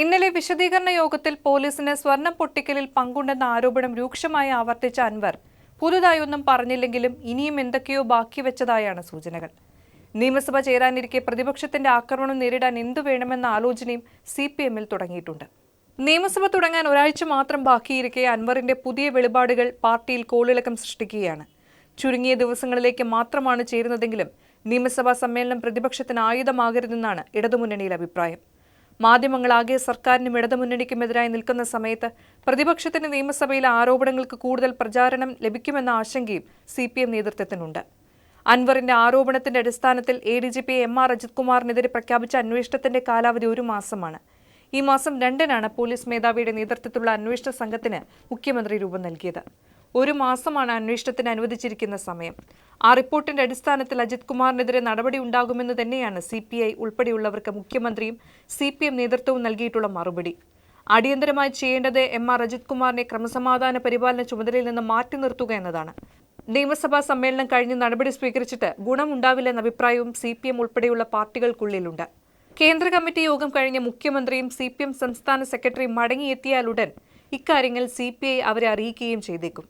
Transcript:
ഇന്നലെ വിശദീകരണ യോഗത്തിൽ പോലീസിന് സ്വർണം പൊട്ടിക്കലിൽ പങ്കുണ്ടെന്ന ആരോപണം രൂക്ഷമായി ആവർത്തിച്ച അൻവർ പുതുതായൊന്നും പറഞ്ഞില്ലെങ്കിലും ഇനിയും എന്തൊക്കെയോ ബാക്കി വെച്ചതായാണ് സൂചനകൾ. നിയമസഭ ചേരാനിരിക്കെ പ്രതിപക്ഷത്തിന്റെ ആക്രമണം നേരിടാൻ എന്തു വേണമെന്ന ആലോചനയും സി പി എമ്മിൽ തുടങ്ങിയിട്ടുണ്ട്. നിയമസഭ തുടങ്ങാൻ ഒരാഴ്ച മാത്രം ബാക്കിയിരിക്കെ അൻവറിന്റെ പുതിയ വെളിപാടുകൾ പാർട്ടിയിൽ കോളിളക്കം സൃഷ്ടിക്കുകയാണ്. ചുരുങ്ങിയ ദിവസങ്ങളിലേക്ക് മാത്രമാണ് ചേരുന്നതെങ്കിലും നിയമസഭാ സമ്മേളനം പ്രതിപക്ഷത്തിന് ആയുധമാകരുതെന്നാണ് ഇടതുമുന്നണിയിൽ അഭിപ്രായം. മാധ്യമങ്ങളാകെ സർക്കാരിനും ഇടതുമുന്നണിക്കുമെതിരായി നിൽക്കുന്ന സമയത്ത് പ്രതിപക്ഷത്തിന് നിയമസഭയിലെ ആരോപണങ്ങൾക്ക് കൂടുതൽ പ്രചാരണം ലഭിക്കുമെന്ന ആശങ്കയും സി പി എം നേതൃത്വത്തിനുണ്ട്. അൻവറിന്റെ ആരോപണത്തിന്റെ അടിസ്ഥാനത്തിൽ A D G P M R Ajith കുമാറിനെതിരെ പ്രഖ്യാപിച്ച അന്വേഷണത്തിന്റെ കാലാവധി ഒരു മാസമാണ്. ഈ മാസം രണ്ടിനാണ് പോലീസ് മേധാവിയുടെ നേതൃത്വത്തിലുള്ള അന്വേഷണ സംഘത്തിന് മുഖ്യമന്ത്രി രൂപം നൽകിയത്. ഒരു മാസമാണ് അന്വേഷണത്തിന് അനുവദിച്ചിരിക്കുന്ന സമയം. ആ റിപ്പോർട്ടിന്റെ അടിസ്ഥാനത്തിൽ അജിത് കുമാറിനെതിരെ നടപടി ഉണ്ടാകുമെന്ന് തന്നെയാണ് സി പി ഐ ഉൾപ്പെടെയുള്ളവർക്ക് മുഖ്യമന്ത്രിയും സി പി എം നേതൃത്വവും നൽകിയിട്ടുള്ള മറുപടി. അടിയന്തരമായി ചെയ്യേണ്ടത് എം ആർ അജിത് കുമാറിനെ ക്രമസമാധാന പരിപാലന ചുമതലയിൽ നിന്ന് മാറ്റി നിർത്തുക എന്നതാണ്. നിയമസഭാ സമ്മേളനം കഴിഞ്ഞ് നടപടി സ്വീകരിച്ചിട്ട് ഗുണമുണ്ടാവില്ലെന്ന അഭിപ്രായവും സി പി എം ഉൾപ്പെടെയുള്ള പാർട്ടികൾക്കുള്ളിലുണ്ട്. കേന്ദ്ര കമ്മിറ്റി യോഗം കഴിഞ്ഞ് മുഖ്യമന്ത്രിയും സി പി എം സംസ്ഥാന സെക്രട്ടറിയും മടങ്ങിയെത്തിയാലുടൻ ഇക്കാര്യങ്ങൾ സി പി ഐ അവരെ അറിയിക്കുകയും ചെയ്തേക്കും.